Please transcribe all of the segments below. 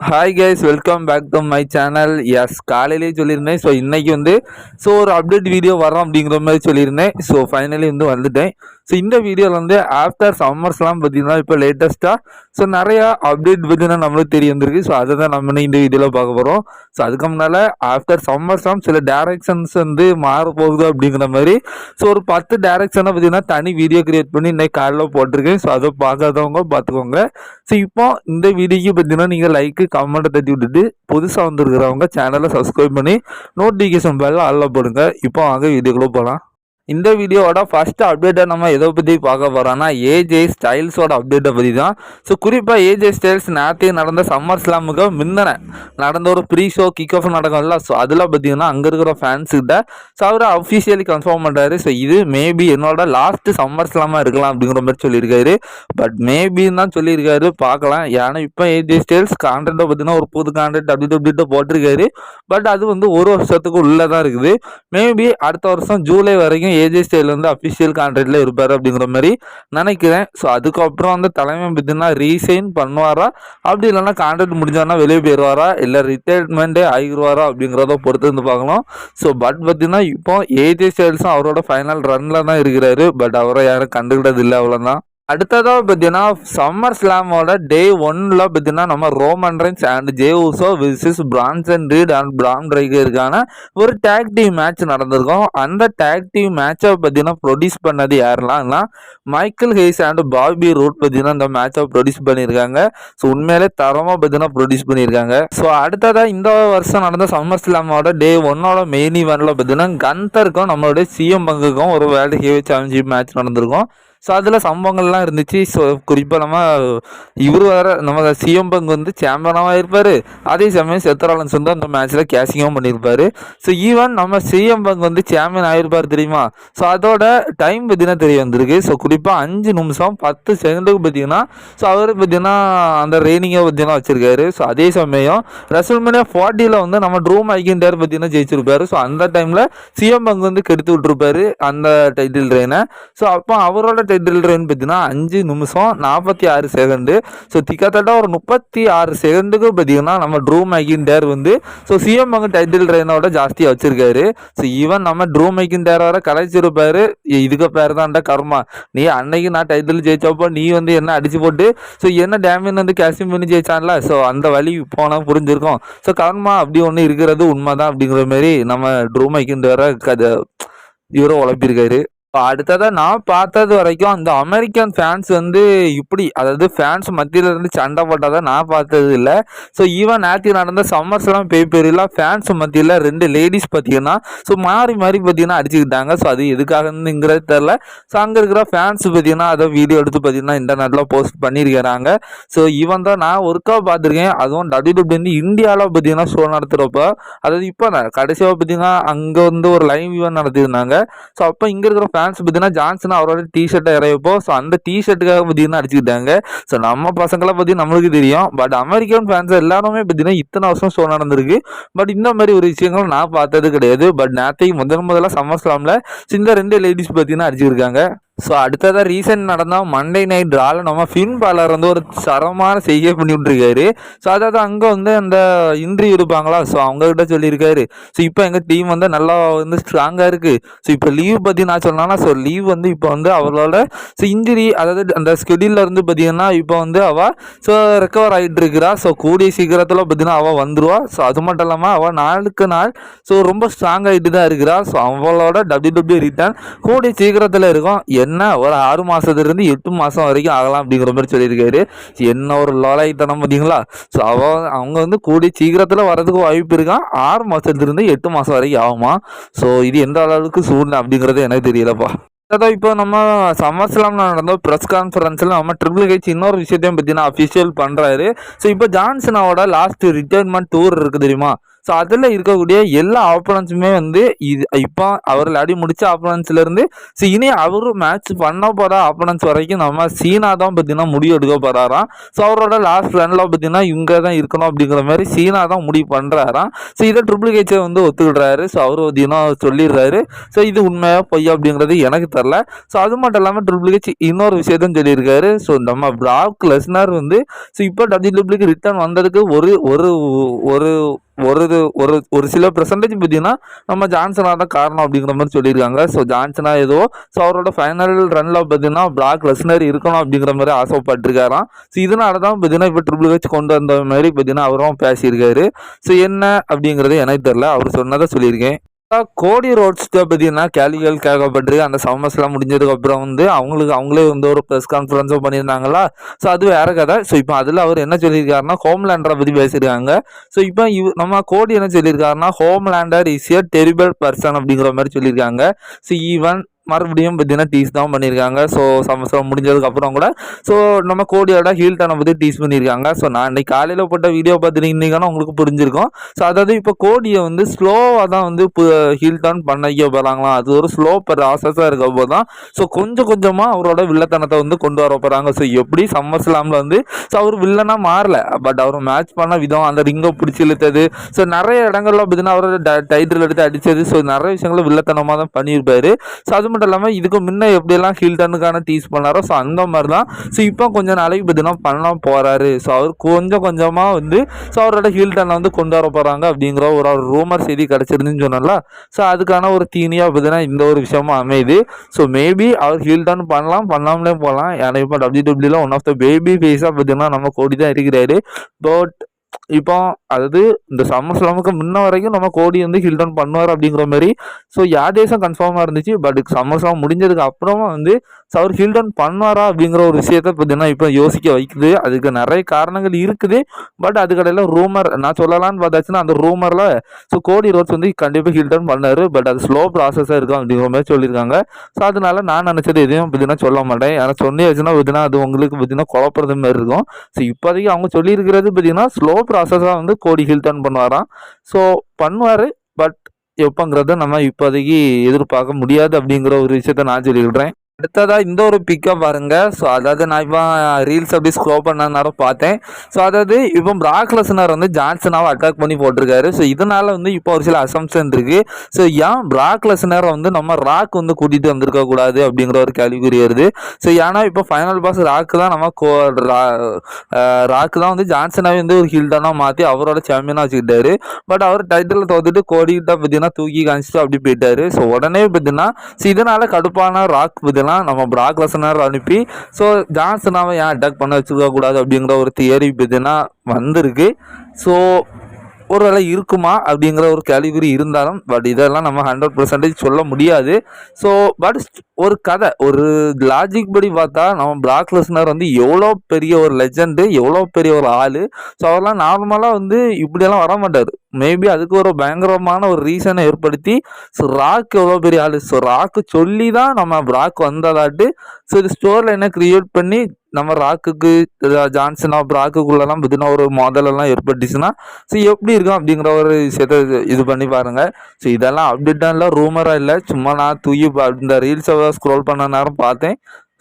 Hi guys welcome back to my channel yes காலையிலேயே சொல்லியிருந்தேன். So இன்றைக்கி வந்து ஸோ ஒரு அப்டேட் வீடியோ வரோம் அப்படிங்கிற மாதிரி சொல்லியிருந்தேன். ஸோ ஃபைனலி வந்து வந்துட்டேன். ஸோ இந்த வீடியோவில் வந்து ஆஃப்டர் சம்மர்ஸ்லாம் பார்த்தீங்கன்னா இப்போ லேட்டஸ்ட்டாக ஸோ நிறையா அப்டேட் பார்த்தீங்கன்னா நம்மளுக்கு தெரிய வந்திருக்கு. ஸோ அதை தான் நம்ம இந்த வீடியோவில் பார்க்க போகிறோம் ஸோ அதுக்கு முன்னால் ஆஃப்டர் சம்மர்ஸ்லாம் சில டேரக்ஷன்ஸ் வந்து மாற போகுது அப்படிங்கிற மாதிரி ஸோ ஒரு பத்து டேரக்ஷனை பார்த்தீங்கன்னா தனி வீடியோ கிரியேட் பண்ணி இன்னைக்கு காலையில் போட்டிருக்கேன். ஸோ அதை பார்க்காதவங்க பார்த்துக்கோங்க. ஸோ இப்போ இந்த வீடியோக்கு பார்த்தீங்கன்னா நீங்கள் லைக்கு கமெண்ட்டை தட்டி விட்டுட்டு புதுசாக வந்திருக்கிறவங்க சேனலை சப்ஸ்கிரைப் பண்ணி நோட்டிஃபிகேஷன் பெல் அல்ல போடுங்க. இப்போ வாங்க வீடியோக்குள்ளே போகலாம் இந்த வீடியோவோட ஃபஸ்ட்டு அப்டேட்டை நம்ம எதை பற்றி பார்க்க போகிறோம்னா ஏஜே ஸ்டைல்ஸோட அப்டேட்டை பற்றி தான். ஸோ குறிப்பாக ஏஜே ஸ்டைல்ஸ் நேற்று நடந்த சம்மர் ஸ்லாமுக்கு முந்தின நடந்த ஒரு ப்ரீ ஷோ கிக் ஆஃப் நடக்கும்ல. ஸோ அதில் பார்த்தீங்கன்னா அங்கே இருக்கிற ஃபேன்ஸுக்கிட்ட ஸோ அவர் அஃபிஷியலி கன்ஃபார்ம் பண்ணுறாரு ஸோ இது மேபி என்னோட லாஸ்ட் சம்மர் ஸ்லாமாக இருக்கலாம் அப்படிங்கிற மாதிரி சொல்லியிருக்காரு. பட் மேபின்னு தான் சொல்லியிருக்காரு. பார்க்கலாம். ஏன்னா இப்போ ஏஜே ஸ்டைல்ஸ் கான்ட்ராக்டை பார்த்தீங்கன்னா ஒரு புது கான்ட்ராக்ட் அப்படி இப்படிட்டு போட்டிருக்காரு. பட் அது வந்து ஒரு வருஷத்துக்கு உள்ளே தான் இருக்குது. மேபி அடுத்த வருஷம் ஜூலை வரைக்கும் ஏஜே ஸ்டைல் வந்து அஃபிஷியல் கான்ட்ராக்டில் இருப்பார் அப்படிங்கிற மாதிரி நினைக்கிறேன். ஸோ அதுக்கப்புறம் வந்து தலைமை பார்த்தீங்கன்னா ரீசைன் பண்ணுவாரா? அப்படி இல்லைன்னா கான்ட்ராக்ட் முடிஞ்சாருன்னா வெளியே போயிடுவாரா? இல்லை ரிட்டையர்மெண்ட்டே ஆகிடுவாரா அப்படிங்கிறத பொறுத்து வந்து பார்க்கலாம். ஸோ பட் பார்த்தீங்கன்னா இப்போ ஏஜே ஸ்டைல்ஸும் அவரோட ஃபைனல் ரன்னில் தான் இருக்கிறாரு. பட் அவரை யாரும் கண்டுக்கிட்டது இல்லை அவ்வளோதான் அடுத்ததாக பார்த்தீங்கன்னா சம்மர் ஸ்லாமோட டே ஒன்ல பார்த்தீங்கன்னா நம்ம Roman Reigns and Jey Uso versus Bronson Reed and Bron ரைகருக்கான ஒரு டேக் டீம் மேட்ச் நடந்திருக்கும். அந்த டேக் டீம் மேட்சை பார்த்தீங்கன்னா ப்ரொடியூஸ் பண்ணது யாரெல்லாம்னா Michael Hayes and Bobby Roode பார்த்தீங்கன்னா இந்த மேட்சை ப்ரொடியூஸ் பண்ணியிருக்காங்க. ஸோ உண்மையிலே தரமாக பார்த்தீங்கன்னா ப்ரொடியூஸ் பண்ணியிருக்காங்க. ஸோ அடுத்ததாக இந்த வருஷம் நடந்த சம்மர் ஸ்லாமோட டே ஒன்னோட மெயின் ஈவெண்ட்டில் பார்த்தீங்கன்னா கந்தருக்கும் நம்மளுடைய சிஎம் பங்குக்கும் ஒரு வேர்ல்டு ஹெவி சாம்பியன்ஷிப் மேட்ச் நடந்திருக்கும். ஸோ அதில் சம்பவங்கள்லாம் இருந்துச்சு. ஸோ குறிப்பாக நம்ம இவர் வர நம்ம சிஎம் பங்கு வந்து சாம்பியனாக இருப்பார். அதே சமயம் செத்தராலன்ஸ் வந்து அந்த மேட்ச்சில் கேஷிங்கும் பண்ணியிருப்பார். ஸோ ஈவன் நம்ம சிஎம்பங்கு வந்து சாம்பியன் ஆகிருப்பார் தெரியுமா? ஸோ அதோட டைம் பார்த்தீங்கன்னா தெரிய வந்திருக்கு. ஸோ குறிப்பாக அஞ்சு நிமிஷம் பத்து செகண்டுக்கு பார்த்தீங்கன்னா ஸோ அவர் பார்த்தீங்கன்னா அந்த ரெய்னிங்கை பார்த்தீங்கன்னா வச்சுருக்காரு. ஸோ அதே சமயம் ரசல்மேனியா ஃபார்ட்டியில் வந்து நம்ம ட்ரூம் ஐக்கியண்டார் பார்த்தீங்கன்னா ஜெயிச்சிருப்பாரு. ஸோ அந்த டைமில் சிஎம்பங்கு வந்து கெடுத்து விட்டுருப்பாரு அந்த டைட்டில் ட்ரெயினை ஸோ அப்போ அவரோட ட்ரில் ட்ரெயின் பார்த்தீங்கன்னா அஞ்சு நிமிஷம் நாற்பத்தி ஆறு செகண்டு ஸோ திக்கத்தட்ட ஒரு முப்பத்தி ஆறு செகண்டுக்கு பார்த்தீங்கன்னா நம்ம ட்ரூ மேக்கின்டேர் வந்து ஸோ சிஎம் பங்கு டைட்டில் ட்ரெயினோட ஜாஸ்தியாக வச்சிருக்காரு. ஸோ ஈவன் நம்ம ட்ரூ மேக்கின்டேர் வர கலைச்சிருப்பாரு. இதுக்கு பேர் தான்டா கர்மா. நீ அன்னைக்கு நான் டைட்டில் ஜெயிச்சப்போ நீ வந்து என்ன அடிச்சு போட்டு ஸோ என்ன டேமேஜ் வந்து கேஷிங் பண்ணி ஜெயிச்சான்ல? ஸோ அந்த வழி போனால் புரிஞ்சிருக்கும். ஸோ கர்மா அப்படி ஒன்று இருக்கிறது உண்மைதான் அப்படிங்கிற மாதிரி நம்ம ட்ரூ மேக்கின்டேரை கதை இவரும் உழப்பியிருக்காரு. அடுத்ததாக நான் பார்த்தது வரைக்கும் அந்த அமெரிக்கன் ஃபேன்ஸ் வந்து இப்படி அதாவது ஃபேன்ஸ் மத்தியில் இருந்து சண்டை போட்டதை நான் பார்த்தது இல்லை. ஸோ ஈவன் நேற்று நடந்த சம்மர்ஸ்லாம் பேய் பெரியலாம் ஃபேன்ஸ் மத்தியில் ரெண்டு லேடிஸ் பார்த்தீங்கன்னா ஸோ மாறி மாறி பார்த்தீங்கன்னா அடிச்சுக்கிட்டாங்க. ஸோ அது எதுக்காகங்கிறது தெரில ஸோ அங்கே இருக்கிற ஃபேன்ஸ் பார்த்தீங்கன்னா அதை வீடியோ எடுத்து பார்த்தீங்கன்னா இன்டர்நெட்டில் போஸ்ட் பண்ணியிருக்கிறாங்க ஸோ ஈவன் தான் நான் ஒர்க்காக பார்த்துருக்கேன். அதுவும் டபிள்யூ வந்து இந்தியாவில் பார்த்தீங்கன்னா ஷோ நடத்துகிறப்போ அதாவது இப்போ கடைசியாக பார்த்தீங்கன்னா அங்கே வந்து ஒரு லைவ் ஈவெண்ட் நடத்தியிருந்தாங்க. ஸோ அப்போ இங்கே இருக்கிற ஃபேன்ஸ் பார்த்தீங்கன்னா ஜான்சன் அவரோட டிஷர்ட்டை இறையப்போ ஸோ அந்த டிஷர்ட்டுக்காக பார்த்தீங்கன்னா அடிச்சுக்கிட்டாங்க ஸோ நம்ம பசங்களை பற்றி நம்மளுக்கு தெரியும். பட் அமெரிக்கன் ஃபேன்ஸ் எல்லாருமே பார்த்தீங்கன்னா இத்தனை வருஷம் ஷோ நடந்திருக்கு. பட் இந்த மாதிரி ஒரு விஷயங்கள் நான் பார்த்தது கிடையாது. பட் நேற்றைக்கு முதன் முதல்ல சம்மர் ஸ்லாமில் இந்த ரெண்டு லேடிஸ் பார்த்தீங்கன்னா அடிச்சிருக்காங்க ஸோ அடுத்ததாக ரீசெண்ட் நடந்தால் மண்டே நைட் ட்ரால நம்ம ஃபின் பாலர் வந்து ஒரு சரமான செய்கை பண்ணிவிட்ருக்காரு ஸோ அதாவது அங்கே வந்து அந்த இன்ட்ரி இருப்பாங்களா ஸோ அவங்கக்கிட்ட சொல்லியிருக்காரு. ஸோ இப்போ எங்கள் டீம் வந்து நல்லா வந்து ஸ்ட்ராங்காக இருக்குது ஸோ இப்போ லீவ் பற்றி நான் சொன்னேன்னா ஸோ லீவ் வந்து இப்போ வந்து அவளோட ஸோ இன்ஜுரி அதாவது அந்த ஸ்கெடியூலில் இருந்து பார்த்தீங்கன்னா இப்போ வந்து அவள் ஸோ ரெக்கவர் ஆகிட்டு இருக்கிறா ஸோ கூடிய சீக்கிரத்தில் பார்த்தீங்கன்னா அவள் வந்துடுவா ஸோ அது மட்டும் இல்லாமல் அவள் நாளுக்கு நாள் ஸோ ரொம்ப ஸ்ட்ராங் ஆகிட்டு தான் இருக்கிறா. ஸோ அவளோட டபிள்யூ டபிள்யூ ரிட்டர்ன் கூடிய சீக்கிரத்தில் இருக்கும். என்ன ஒரு ஆறு மாதத்துலேருந்து எட்டு மாதம் வரைக்கும் ஆகலாம் அப்படிங்கிற மாதிரி சொல்லியிருக்காரு. என்ன ஒரு லோலாய்த்தனம் பார்த்தீங்களா? ஸோ அவ அவங்க வந்து கூடி சீக்கிரத்தில் வரதுக்கு வாய்ப்பு இருக்கான் ஆறு மாதத்துலேருந்து எட்டு மாதம் வரைக்கும் ஆகுமா? ஸோ இது எந்த அளவுக்கு சூழ்நிலை அப்படிங்கிறது எனக்கு தெரியலப்பா. அதான் இப்போ நம்ம சம்மர்ஸ்லாம் நடந்த ப்ரெஸ் கான்ஃபரன்ஸில் நம்ம ட்ரிபிள் ஹெச் இன்னொரு விஷயத்தையும் பார்த்தீங்கன்னா அஃபிஷியல் பண்ணுறாரு ஸோ இப்போ ஜான்சனாவோட லாஸ்ட் ரிட்டைர்மெண்ட் டூர் இருக்குது தெரியுமா? ஸோ அதில் இருக்கக்கூடிய எல்லா ஆப்பனன்ஸுமே வந்து இது இப்போ அவர் அடி முடித்த ஆப்பனன்ஸ்லேருந்து ஸோ இனி அவர் மேட்ச் பண்ண போகிற ஆப்பனன்ஸ் வரைக்கும் நம்ம சீனா தான் பார்த்தீங்கன்னா முடிவு எடுக்க போகிறாராம் ஸோ அவரோட லாஸ்ட் ரனில் பார்த்தீங்கன்னா இங்கே தான் இருக்கணும் அப்படிங்கிற மாதிரி சீனா தான் முடிவு பண்ணுறாராம் ஸோ இதை ட்ரிபிள் கேச்சை வந்து ஒத்துக்கிடுறாரு. ஸோ அவர் பார்த்தீங்கன்னா சொல்லிடுறாரு. ஸோ இது உண்மையாக பொய் அப்படிங்கிறது எனக்கு தெரில ஸோ அது மட்டும் இல்லாமல் ட்ரிபிள் கேச் இன்னொரு விஷயத்தையும் சொல்லியிருக்காரு. ஸோ நம்ம பிராக் லெஸ்னர் வந்து ஸோ இப்போ டபிள்யூடபிள்யூக்கு ரிட்டர்ன் வந்ததுக்கு ஒரு ஒரு ஒரு ஒரு இது ஒரு ஒரு சில பெர்சன்டேஜ் பார்த்தீங்கன்னா நம்ம ஜான்சனாக தான் காரணம் அப்படிங்கிற மாதிரி சொல்லியிருக்காங்க. ஸோ ஜான்சனா ஏதோ ஸோ அவரோட ஃபைனல் ரனில் பார்த்தீங்கன்னா பிளாக் லெஸ்னர் இருக்கணும் அப்படிங்கிற மாதிரி ஆசைப்பட்டிருக்காராம். ஸோ இதனால தான் பார்த்தீங்கன்னா இப்போ ட்ரிபிள் ஹெச் கொண்டு வந்த மாதிரி பார்த்தீங்கன்னா அவரும் பேசியிருக்காரு. ஸோ என்ன அப்படிங்கிறது எனக்கு தெரில அவர் சொன்னதை சொல்லியிருக்கேன். கோடி ரோட்ஸ்க்கு பார்த்தீங்கன்னா கேள்விகள் கேட்கப்பட்டிருக்கு அந்த சம்மர்ஸ்லாம் முடிஞ்சதுக்கு அப்புறம் வந்து அவங்களுக்கு அவங்களே வந்து ஒரு ப்ரெஸ் கான்ஃபரன்ஸும் பண்ணியிருந்தாங்களா? ஸோ அது வேற கதை. ஸோ இப்போ அதில் அவர் என்ன சொல்லியிருக்காருன்னா ஹோம்லேண்டரை பற்றி பேசியிருக்காங்க. ஸோ இப்போ இவ் நம்ம கோடி என்ன சொல்லியிருக்காருன்னா Homelander is a terrible person அப்படிங்கிற மாதிரி சொல்லியிருக்காங்க. ஸோ ஈவன் மறுபடியும் பார்த்தீங்கன்னா டீஸ் தான் பண்ணியிருக்காங்க. ஸோ சமஸ்தம் முடிஞ்சதுக்கப்புறம் கூட ஸோ நம்ம கோடியோட ஹீல்டனை பற்றி டீஸ் பண்ணியிருக்காங்க. ஸோ நான் இன்னைக்கு காலையில் போட்ட வீடியோ பார்த்துருந்தீங்கன்னா உங்களுக்கு புரிஞ்சிருக்கும். ஸோ அதாவது இப்போ கோடியை வந்து ஸ்லோவாக தான் வந்து ஹீல் டர்ன் பண்ணிக்க போகிறாங்களாம் அது ஒரு ஸ்லோ ப்ராசஸாக இருக்க போது தான் ஸோ கொஞ்சம் கொஞ்சமாக அவரோட வில்லத்தனத்தை வந்து கொண்டு வர போகிறாங்க ஸோ எப்படி சம்மர் ஸ்லாமில் வந்து ஸோ அவர் வில்லனாக மாறல. பட் அவர் மேட்ச் பண்ண விதம் அந்த ரிங்கை பிடிச்சி இழுத்தது. ஸோ நிறைய இடங்கள்ல பார்த்தீங்கன்னா அவரோட டைட்டில் எடுத்து அடித்தது ஸோ நிறைய விஷயங்களை வில்லத்தனமாக தான் பண்ணியிருப்பாரு. ஸோ அது மட்டும் இல்லாமல் இதுக்கு முன்னே எப்படியெல்லாம் ஹில்டனுக்கான டீஸ் பண்ணாரோ ஸோ அந்த மாதிரி தான் ஸோ இப்போ கொஞ்சம் நாளைக்கு பார்த்தீங்கன்னா பண்ண போகிறாரு ஸோ அவர் கொஞ்சம் கொஞ்சமாக வந்து ஸோ அவரோட ஹில்டனை வந்து கொண்டு வர போகிறாங்க அப்படிங்கிற ஒரு ரூமர் செய்தி கிடச்சிருந்துன்னு சொன்னால ஸோ அதுக்கான ஒரு தீனியாக பார்த்தீங்கன்னா இந்த ஒரு விஷயமும் அமையுது. ஸோ மேபி அவர் ஹில்டன் பண்ணலாம் பண்ணாமலே போகலாம் ஏன்னா இப்போ டபிள்யூ டபிள்யூல ஒன் ஆஃப் த பேபி ஃபேஸாக பார்த்தீங்கன்னா நம்ம கோடி தான் இருக்கிறாரு. பட் இப்போ அதாவது இந்த சம்மர் ஸ்லாமுக்கு முன்ன வரைக்கும் நம்ம கோடி வந்து ஹில்டன் பண்ணுவார் அப்படிங்கிற மாதிரி. ஸோ யாதேசம் கன்ஃபார்மாக இருந்துச்சு. பட் சம்மர் ஸ்லாம் முடிஞ்சதுக்கு அப்புறமா வந்து அவர் அவர் டவுன் பண்ணுவாரா அப்படிங்கிற ஒரு விஷயத்த பார்த்தீங்கன்னா இப்போ யோசிக்க வைக்குது. அதுக்கு நிறைய காரணங்கள் இருக்குது. பட் அதுக்கடையில் ரூமர் நான் சொல்லலான்னு பார்த்தாச்சுன்னா அந்த ரூமரில் ஸோ கோடி ரோட்ஸ் வந்து கண்டிப்பாக ஹில்டன் பண்ணார். பட் அது ஸ்லோ ப்ராசஸாக இருக்கும் அப்படிங்கிற மாதிரி சொல்லியிருக்காங்க. ஸோ அதனால நான் நினச்சது எதுவும் பார்த்தீங்கன்னா சொல்ல மாட்டேன். ஏன்னா சொன்னியாச்சுன்னா பார்த்தீங்கன்னா அது உங்களுக்கு பார்த்தீங்கன்னா குழப்பறது மாதிரி இருக்கும். ஸோ இப்போதைக்கு அவங்க சொல்லியிருக்கிறது பார்த்தீங்கன்னா ஸ்லோ ப்ராசஸாக வந்து கோடி ஹில்டன் பண்ணுவாராம். ஸோ பண்ணுவார் பட் எப்போங்கிறத நம்ம இப்போதைக்கு எதிர்பார்க்க முடியாது அப்படிங்கிற ஒரு விஷயத்த நான் சொல்லிடுறேன். அடுத்ததாக இந்த ஒரு பிக்கப் பாருங்க. ஸோ அதாவது நான் இப்போ ரீல்ஸ் அப்படி ஸ்க்ரோ பண்ணனால பார்த்தேன். ஸோ அதாவது இப்போ பிராக் லெசனர் வந்து ஜான்சனாவை அட்டாக் பண்ணி போட்டிருக்காரு. ஸோ இதனால வந்து இப்போ ஒரு சில அசம்ஷன் இருக்கு. ஸோ ஏன் பிராக் லெசனரை வந்து நம்ம ராக் வந்து கூட்டிகிட்டு வந்திருக்க கூடாது அப்படிங்கிற ஒரு கேள்விக்குறி வருது ஸோ ஏன்னா இப்போ ஃபைனல் பாஸ் ராக்கு தான் நம்ம கோ ராக்கு தான் வந்து ஜான்சனாவே வந்து ஒரு ஹில்டனாக மாற்றி அவரோட சாம்பியனாக வச்சுக்கிட்டாரு. பட் அவர் டைட்டில் தோத்துட்டு கோடிக்கிட்ட பார்த்தீங்கன்னா தூக்கி காமிச்சிட்டு அப்படி போயிட்டாரு. ஸோ உடனே பார்த்தீங்கன்னா ஸோ இதனால கடுப்பான ராக் பார்த்தீங்கன்னா நம்ம பிராக் லெசனர் அனுப்பி ஸோ ஜான்சனாவை ஏன் அட்டாக் பண்ண வச்சுருக்க கூடாது அப்படிங்கிற ஒரு தியரி பார்த்தீங்கன்னா வந்திருக்கு. ஸோ ஒரு வேளை இருக்குமா அப்படிங்கிற ஒரு கேள்விக்குறி இருந்தாலும் பட் இதெல்லாம் நம்ம ஹண்ட்ரட் பர்சன்டேஜ் சொல்ல முடியாது. ஸோ பட் ஒரு கதை ஒரு லாஜிக் படி பார்த்தா நம்ம பிளாக் லெஸ்னர் வந்து எவ்வளோ பெரிய ஒரு லெஜெண்டு எவ்வளோ பெரிய ஒரு ஆள். ஸோ அவரெல்லாம் நார்மலாக வந்து இப்படியெல்லாம் வர மாட்டார். மேபி அதுக்கு ஒரு பயங்கரமான ஒரு ரீசனை ஏற்படுத்தி ஸோ ராக் எவ்வளோ பெரிய ஆள். ஸோ ராக்கு சொல்லி தான் நம்ம ராக் வந்ததாட்டு ஸோ இது ஸ்டோரில் என்ன க்ரியேட் பண்ணி நம்ம ராக்குக்கு ஜான்சன் ஆஃப் ராக்குக்குள்ளெல்லாம் பார்த்தீங்கன்னா ஒரு மோதலெல்லாம் ஏற்பட்டுச்சுன்னா ஸோ எப்படி இருக்கும் அப்படிங்கிற ஒரு விஷயத்த இது- பண்ணி பாருங்க. ஸோ இதெல்லாம் அப்டேட்டாக இல்லை ரூமராக இல்லை. சும்மா நான் தூய் இந்த ரீல்ஸை ஸ்க்ரோல் பண்ண நேரம் பார்த்தேன்.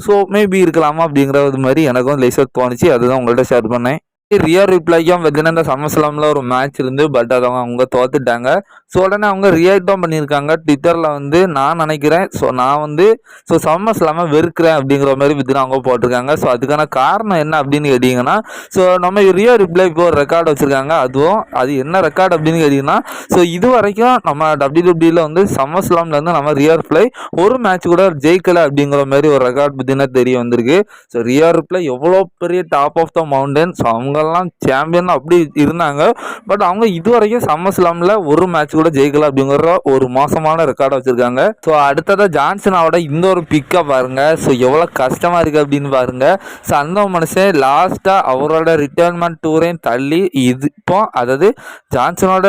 ஸோ மேபி இருக்கலாமா அப்படிங்கிறது மாதிரி எனக்கும் லேசாக தோணுச்சு. அதுதான் உங்கள்கிட்ட ஷேர் பண்ணேன். ரியர் ரிப்ளைக்கும் பார்த்தீங்கன்னா இந்த சமஸ்லாமில் ஒரு மேட்ச் இருந்து பட் அதை அவங்க தோத்துட்டாங்க. ஸோ உடனே அவங்க ரியாக்டும் பண்ணியிருக்காங்க ட்விட்டரில் வந்து நான் நினைக்கிறேன். ஸோ நான் வந்து ஸோ சம்மர்ஸ்லாமை வெறுக்கிறேன் அப்படிங்கிற மாதிரி பார்த்தீங்கன்னா அவங்க போட்டிருக்காங்க. ஸோ அதுக்கான காரணம் என்ன அப்படின்னு கேட்டிங்கன்னா ஸோ நம்ம ரியர் ரிப்ளை இப்போ ஒரு ரெக்கார்டு வச்சுருக்காங்க. அதுவும் அது என்ன ரெக்கார்டு அப்படின்னு கேட்டிங்கன்னா ஸோ இது வரைக்கும் நம்ம டபிள்யூடபிள்யூல வந்து சமஸ்லாமில் வந்து நம்ம ரியர் ரிப்ளை ஒரு மேட்ச் கூட ஜெயிக்கலை அப்படிங்கிற மாதிரி ஒரு ரெக்கார்ட் பற்றினா தெரிய வந்திருக்கு. ஸோ ரியர் ரிப்ளை எவ்வளோ பெரிய top of the mountain so அவங்க அவங்கெல்லாம் சாம்பியன் அப்படி இருந்தாங்க. பட் அவங்க இது வரைக்கும் சம்மர்ஸ்லாமில் ஒரு மேட்ச் கூட ஜெயிக்கல அப்படிங்கிற ஒரு மோசமான ரெக்கார்டை வச்சுருக்காங்க. ஸோ அடுத்ததாக ஜான்சனாவோட இந்த ஒரு பிக்கப் பாருங்க. ஸோ எவ்வளோ கஷ்டமாக இருக்குது அப்படின்னு பாருங்க. ஸோ அந்த மனுஷன் லாஸ்ட்டாக அவரோட ரிட்டைர்மெண்ட் டூரையும் தள்ளி இது இப்போ அதாவது ஜான்சனோட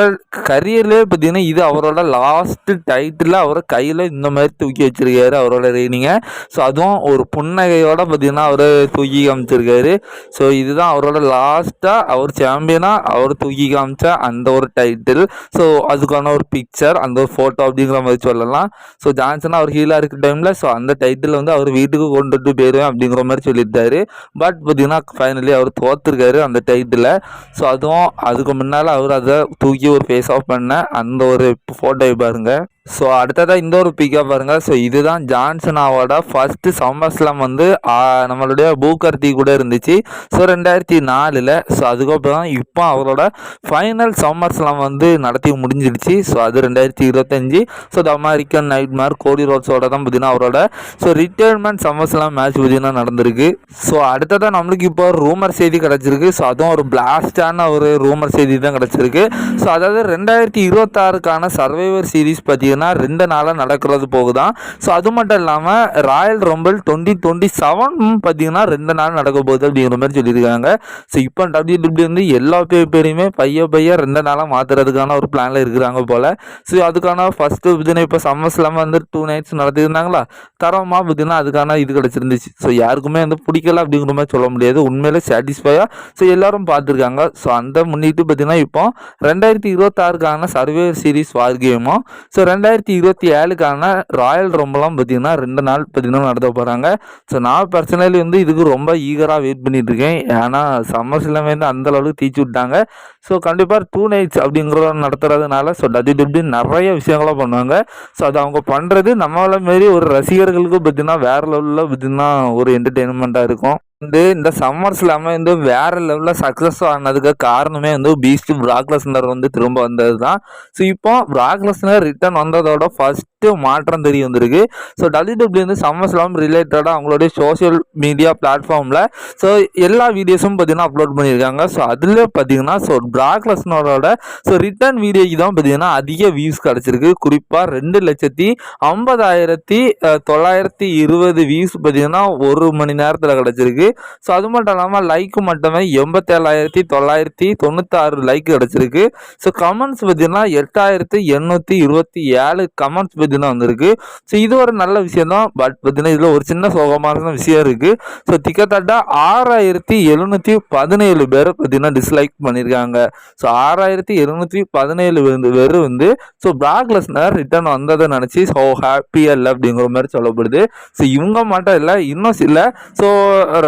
கரியர்லேயே பார்த்தீங்கன்னா இது அவரோட லாஸ்ட் டைட்டில் அவர் கையில் இந்த மாதிரி தூக்கி வச்சிருக்காரு அவரோட ரெய்னிங்கை ஸோ அதுவும் ஒரு புன்னகையோட பார்த்தீங்கன்னா அவர் தூக்கி காமிச்சிருக்காரு. ஸோ இதுதான் அவரோட லா லாஸ்ட்டாக அவர் சாம்பியனாக அவர் தூக்கி காமிச்ச அந்த ஒரு டைட்டில் ஸோ அதுக்கான ஒரு பிக்சர் அந்த ஒரு ஃபோட்டோ அப்படிங்கிற மாதிரி சொல்லலாம். ஸோ ஜான்சன் அவர் ஹீலாக இருக்கிற டைமில் ஸோ அந்த டைட்டில் வந்து அவர் வீட்டுக்கு கொண்டுட்டு போயிடுவேன் அப்படிங்கிற மாதிரி சொல்லியிருந்தாரு. பட் பார்த்தீங்கன்னா ஃபைனலி அவர் தோத்துருக்காரு அந்த டைட்டில் ஸோ அதுவும் அதுக்கு முன்னால் அவர் அதை தூக்கி ஒரு ஃபேஸ் ஆஃப் பண்ண அந்த ஒரு ஃபோட்டோ பாருங்கள் ஸோ அடுத்ததாக இந்த ஒரு பிக்கப் பாருங்கள் ஸோ இதுதான் ஜான்சனாவோட ஃபஸ்ட்டு சம்மர் ஸ்லாம் வந்து நம்மளுடைய பூகர்த்தி கூட இருந்துச்சு. ஸோ ரெண்டாயிரத்தி நாலில் ஸோ அதுக்கப்புறம் இப்போ அவரோட ஃபைனல் சம்மர் ஸ்லாம் வந்து நடத்தி முடிஞ்சிடுச்சு. ஸோ அது ரெண்டாயிரத்தி இருபத்தஞ்சி ஸோ த அமெரிக்கன் நைட் மார் கோடி ரோட்ஸோட தான் பார்த்தீங்கன்னா அவரோட so retirement summer slam match பார்த்தீங்கன்னா நடந்திருக்கு. ஸோ அடுத்ததாக நம்மளுக்கு இப்போ ஒரு ரூமர் செய்தி கிடச்சிருக்கு. ஸோ அதுவும் ஒரு பிளாஸ்டான ஒரு ரூமர் செய்தி தான் கிடச்சிருக்கு. ஸோ அதாவது ரெண்டாயிரத்தி இருபத்தாறுக்கான சர்வைவர் சீரிஸ் பார்த்தீங்கன்னா ரெண்டு நாளாக நடக்கிறது போகுதான் ஸோ அது மட்டும் இல்லாமல் Royal Rumble twenty twenty seven பார்த்தீங்கன்னா ரெண்டு நாள் நடக்க போகுது அப்படிங்கிற மாதிரி சொல்லியிருக்காங்க. ஸோ இப்போ டபிள்யூ டபிள்யூ வந்து எல்லா பே- பேரையுமே பைய பைய ரெண்டு நாளாக மாற்றுறதுக்கான ஒரு பிளானில் இருக்கிறாங்க போல். ஸோ அதுக்கான ஃபஸ்ட்டு பார்த்தீங்கன்னா இப்போ சம்மர்ஸ் இல்லாமல் வந்து டூ நைட்ஸ் நடத்திருந்தாங்களா தரமாக பார்த்தீங்கன்னா அதுக்கான இது கிடச்சிருந்துச்சு. ஸோ யாருக்குமே வந்து பிடிக்கல அப்படிங்கிற மாதிரி சொல்ல முடியாது. உண்மையிலே சாட்டிஸ்ஃபையாக ஸோ எல்லாரும் பார்த்துருக்காங்க. ஸோ அந்த முன்னிட்டு பார்த்தீங்கன்னா இப்போ ரெண்டாயிரத்தி இருபத்தாறுக்கான சர்வே சீரிஸ் வார் கேமும் ஸோ ரெண்டாயிரத்தி ரெண்டாயிரத்தி இருபத்தி ஏழுக்கான ராயல் ரொம்பலாம் பார்த்தீங்கன்னா ரெண்டு நாள் பார்த்தீங்கன்னா நடத்த போகிறாங்க ஸோ நான் பர்சனலி வந்து இதுக்கு ரொம்ப ஈகராக வெயிட் பண்ணிட்டு இருக்கேன் ஏன்னா சம்மர்ஸ் எல்லாமே வந்து அந்த அளவுக்கு தீச்சு விட்டாங்க. ஸோ கண்டிப்பாக டூ நைட்ஸ் அப்படிங்கிற நடத்துறதுனால ஸோ டபி டபிள்யூ நிறைய விஷயங்களாக பண்ணுவாங்க. ஸோ அது அவங்க பண்ணுறது நம்மள மாரி ஒரு ரசிகர்களுக்கு பார்த்தீங்கன்னா வேற லெவலில் பார்த்தீங்கன்னா ஒரு என்டர்டெயின்மெண்ட்டாக இருக்கும். வந்து இந்த சம்மர்ஸ் இல்லாமல் வந்து வேற லெவலில் சக்ஸஸ் ஆனதுக்கு காரணமே வந்து பீஸ்ட் பிராக்லஸ்னர் வந்து திரும்ப வந்தது தான் ஸோ இப்போ பிராக்லஸ்னர் ரிட்டர்ன் வந்ததோட ஃபர்ஸ்ட் மாற்றம் தெரிய வந்திருக்கு. ஸோ டபிள்யூடபிள்யூ வந்து சம்மர்ஸ் இல்லாமல் ரிலேட்டடாக அவங்களுடைய சோஷியல் மீடியா பிளாட்ஃபார்மில் ஸோ எல்லா வீடியோஸும் பார்த்தீங்கன்னா அப்லோட் பண்ணியிருக்காங்க. ஸோ அதில் பார்த்தீங்கன்னா ஸோ பிராக்லஸ்னரோட ஸோ ரிட்டர்ன் வீடியோக்கு தான் பார்த்தீங்கன்னா அதிக வியூஸ் கிடச்சிருக்கு. குறிப்பாக ரெண்டு லட்சத்தி ஐம்பதாயிரத்தி தொள்ளாயிரத்தி இருபது வியூஸ் பார்த்தீங்கன்னா ஒரு மணி நேரத்தில் கிடச்சிருக்கு. ஸோ அது மட்டும் இல்லாமல் லைக்கு மட்டுமே எண்பத்தேழாயிரத்தி தொள்ளாயிரத்தி தொண்ணூத்தாறு லைக் கிடச்சிருக்கு. ஸோ கமெண்ட்ஸ் பார்த்தீங்கன்னா எட்டாயிரத்தி எண்ணூற்றி இருபத்தி ஏழு கமெண்ட்ஸ் பார்த்தீங்கன்னா வந்திருக்கு. ஸோ இது ஒரு நல்ல விஷயம் தான் பட் பார்த்தீங்கன்னா இதில் ஒரு சின்ன சோகமான விஷயம் இருக்குது ஸோ கிட்டத்தட்ட ஆறாயிரத்தி எழுநூற்றி பதினேழு பேர் பார்த்தீங்கன்னா டிஸ்லைக் பண்ணியிருக்காங்க. ஸோ ஆறாயிரத்தி எழுநூற்றி பதினேழு பேர் வந்து ஸோ பிராக்லெஸ்னர் ரிட்டர்ன் வந்ததை நினச்சி ஸோ ஹாப்பியாக இல்லை அப்படிங்கிற மாதிரி சொல்லப்படுது. ஸோ இவங்க மட்டும் இல்லை இன்னும் சில ஸோ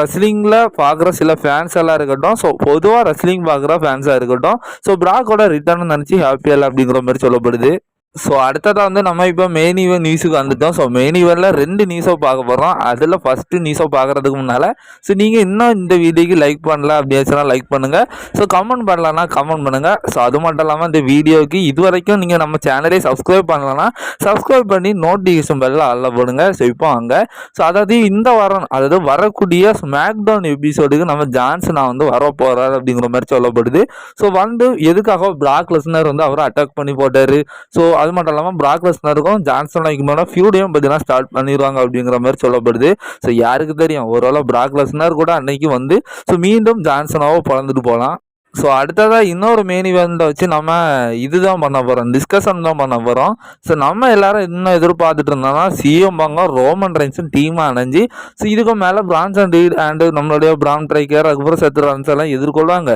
ரெஸ்லிங்கில் பார்க்குற சில ஃபேன்ஸ் எல்லாம் இருக்கட்டும். ஸோ பொதுவாக ரெஸ்லிங் பார்க்குற ஃபேன்ஸாக இருக்கட்டும். ஸோ பிராக்கோட ரிட்டர்ன் நினச்சி ஹாப்பியாக இல்லை அப்படிங்கிற மாதிரி சொல்லப்படுது. ஸோ அடுத்ததாக வந்து நம்ம இப்போ மெயின் இவன் நியூஸுக்கு வந்துட்டோம். ஸோ மெயின் ஈவெண்ட்டில் ரெண்டு நியூஸை பார்க்க போகிறோம் அதில் ஃபஸ்ட்டு நியூஸை பார்க்குறதுக்கு முன்னால் ஸோ நீங்கள் இன்னும் இந்த வீடியோக்கு லைக் பண்ணல அப்படியாச்சுன்னா லைக் பண்ணுங்கள் ஸோ கமெண்ட் பண்ணலன்னா கமெண்ட் பண்ணுங்கள் ஸோ அது மட்டும் இல்லாமல் இந்த வீடியோக்கு இது வரைக்கும் நீங்கள் நம்ம சேனலே சப்ஸ்கிரைப் பண்ணலன்னா சப்ஸ்கிரைப் பண்ணி நோட்டிஃபிகேஷன் பெல்ல அல்ல போடுங்க. ஸோ இப்போ அங்கே ஸோ அதாவது இந்த வாரம் அதாவது வரக்கூடிய ஸ்மாக் டவுன் எபிசோடுக்கு நம்ம ஜான்சனா வந்து வர போகிறார் அப்படிங்கிற மாதிரி சொல்லப்படுது. ஸோ வந்து எதுக்காக பிளாக் லெஸ்னர் வந்து அவரை அட்டாக் பண்ணி போட்டார்? ஸோ அது மட்டும் இல்லாமல் பிராக் லெஸ்னருக்கும் ஜான்சன் வைக்கும்போது ஃபியூடையும் பார்த்தீங்கன்னா ஸ்டார்ட் பண்ணிடுவாங்க அப்படிங்கிற மாதிரி சொல்லப்படுது. ஸோ யாருக்கு தெரியும்? ஓரளவு பிராக் லெஸ்னர் கூட அன்னைக்கு வந்து ஸோ மீண்டும் ஜான்சனாவோ பிறந்துட்டு போகலாம். ஸோ அடுத்ததாக இன்னொரு மெயின் இவெண்ட்டை வச்சு நம்ம இதுதான் பண்ண போகிறோம் டிஸ்கஷன் தான் பண்ண போகிறோம் ஸோ நம்ம எல்லாரும் இன்னும் எதிர்பார்த்துட்டு இருந்தோம்னா சிஎம் பாங்கம் ரோமன் ரைன்ஸும் டீமாக அணைஞ்சு ஸோ இதுக்கு மேலே பிரான்ஸ் அண்ட் ரீட் அண்டு நம்மளுடைய பிரான் ட்ரைக்கர் அதுக்கப்புறம் செத்து ரன்ஸ் எல்லாம் எதிர்கொள்வாங்க.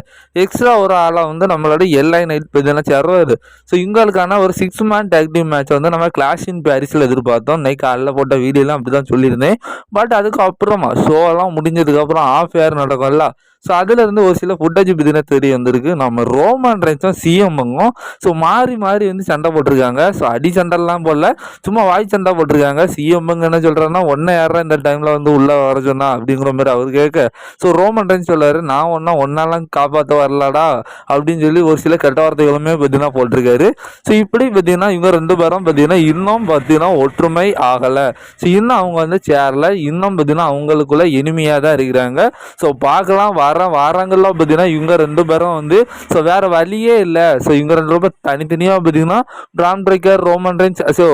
எக்ஸ்ட்ரா ஒரு ஆளாக வந்து நம்மளோட எல்ஐ நைட் இதெல்லாம் சேர்வார் ஸோ இவங்களுக்கான ஒரு six man tag team match வந்து நம்ம கிளாஷ் இன் பாரிஸில் எதிர்பார்த்தோம். இன்னைக்கு காலைல போட்ட வீடியோலாம் அப்படி தான் சொல்லியிருந்தேன். பட் அதுக்கப்புறமா ஷோலாம் முடிஞ்சதுக்கப்புறம் ஆஃப் ஏர் நடக்கும்ல. ஸோ அதுலேருந்து ஒரு சில ஃபுட்டேஜ் பார்த்தீங்கன்னா தெரிய வந்திருக்கு. நம்ம ரோமன் ரைன்ஸும் சிஎம்முங்கும் ஸோ மாறி மாறி வந்து சண்டை போட்டிருக்காங்க. ஸோ அடி சண்டைலாம் போடல. சும்மா வாய் சண்டை போட்டிருக்காங்க. சிஎம்முங்க என்ன சொல்கிறேன்னா ஒன்றை யாரா இந்த டைமில் வந்து உள்ளே வர சொன்னா? அப்படிங்கிற மாதிரி அவர் கேட்க. ஸோ ரோமன் ரேஞ்ச் சொல்றாரு நான் ஒன்றா ஒன்னாலாம் காப்பாற்ற வரலடா. அப்படின்னு சொல்லி ஒரு சில கெட்ட வார்த்தைகளுமே பார்த்தீங்கன்னா போட்டிருக்காரு. ஸோ இப்படி பார்த்தீங்கன்னா இவங்க ரெண்டு பேரும் பார்த்தீங்கன்னா இன்னும் பார்த்தீங்கன்னா ஒற்றுமை ஆகலை. ஸோ இன்னும் அவங்க வந்து சேரல. இன்னும் பார்த்தீங்கன்னா அவங்களுக்குள்ள இனிமையாக தான் இருக்கிறாங்க. ஸோ பார்க்கலாம் வா வர வாரங்கள்லாம் பார்த்தீங்கன்னா இவங்க ரெண்டு பேரும் வந்து ஸோ வேற வழியே இல்லை. ஸோ இவங்க ரெண்டு பேரும் தனித்தனியாக பார்த்தீங்கன்னா Bron Breakker Roman Reigns so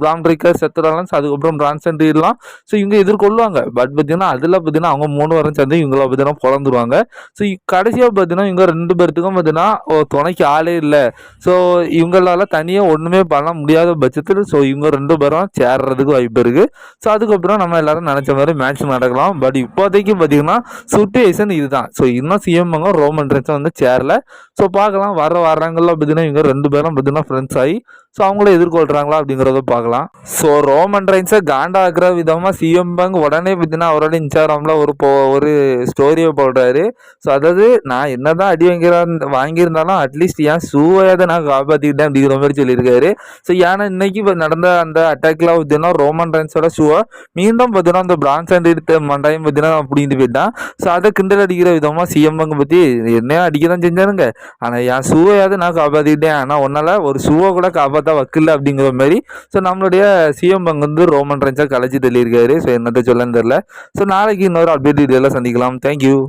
Bron Breakker செத்துராலன்ஸ் அதுக்கப்புறம் பிரான்சன் ரீட்லாம் ஸோ இவங்க எதிர்கொள்வாங்க. பட் பார்த்தீங்கன்னா அதில் பார்த்தீங்கன்னா அவங்க மூணு வாரம் சேர்ந்து இவங்கள பார்த்தீங்கன்னா பிறந்துருவாங்க ஸோ கடைசியாக பார்த்தீங்கன்னா இவங்க ரெண்டு பேர்த்துக்கும் பார்த்தீங்கன்னா ஓ, துணைக்கு ஆளே இல்லை. ஸோ இவங்களால தனியாக ஒன்றுமே பண்ண முடியாத பட்சத்தில் ஸோ இவங்க ரெண்டு பேரும் சேர்றதுக்கு வாய்ப்பு இருக்குது ஸோ அதுக்கப்புறம் நம்ம எல்லாரும் நினச்ச மாதிரி மேட்ச் நடக்கலாம். பட் இப்போதைக்கு பார்த்தீங்கன்னா சுச்சுவேஷன் இதுதான். தான். ஸோ இன்னும் சிஎம் ரோமன் ரென்ஸும் வந்து சேரல. ஸோ பார்க்கலாம். வர வர்றாங்கல்ல பார்த்தீங்கன்னா இவங்க ரெண்டு பேரும் பார்த்தீங்கன்னா ஃப்ரெண்ட்ஸ் ஆகி ஸோ அவங்கள எதிர்கொள்கிறாங்களா அப்படிங்கிறத பார்க்கலாம். ஸோ ரோமன் ரைன்ஸை காண்டா ஆக்குற விதமாக சிஎம் பங்க் உடனே பார்த்தீங்கன்னா அவரோட இன்ஸ்டாகிராமில் ஒரு போ ஒரு ஸ்டோரியை போடுறாரு. ஸோ அதாவது நான் என்ன தான் அடி வாங்கிற வாங்கியிருந்தாலும் அட்லீஸ்ட் ஏன் ஷூவையாவது நான் காப்பாற்றிக்கிட்டேன் அப்படிங்கிற மாதிரி சொல்லியிருக்காரு. ஸோ ஏன்னா இன்னைக்கு நடந்த அந்த அட்டாக்ல பார்த்தீங்கன்னா ரோமன் ரைன்ஸோட ஷூவை மீண்டும் பார்த்தீங்கன்னா அந்த பிரான்ஸ் அண்ட் எடுத்த மண்டாயம் பார்த்தீங்கன்னா அப்படின்ட்டு போயிட்டான். ஸோ அதை கிண்டல் அடிக்கிற விதமாக சிஎம் பங்கு பற்றி என்னையா அடிக்க தான் செஞ்சானுங்க. ஆனால் என் ஷூவையாவது நான் காப்பாற்றிக்கிட்டேன் ஆனால் ஒன்றால் ஒரு ஷூவை கூட காப்பாற்ற வக்கில்ல அப்படிங்கிற மாதிரி ஸோ நம்மளுடைய சிஎம் பங்கு வந்து ரோமன் ரைன்ஸாக கலைச்சி தள்ளியிருக்காரு. ஸோ என்னத்தை சொல்லன்னு தெரில ஸோ நாளைக்கு இன்னொரு அப்டேட் வீடியோவில் சந்திக்கலாம். தேங்க்யூ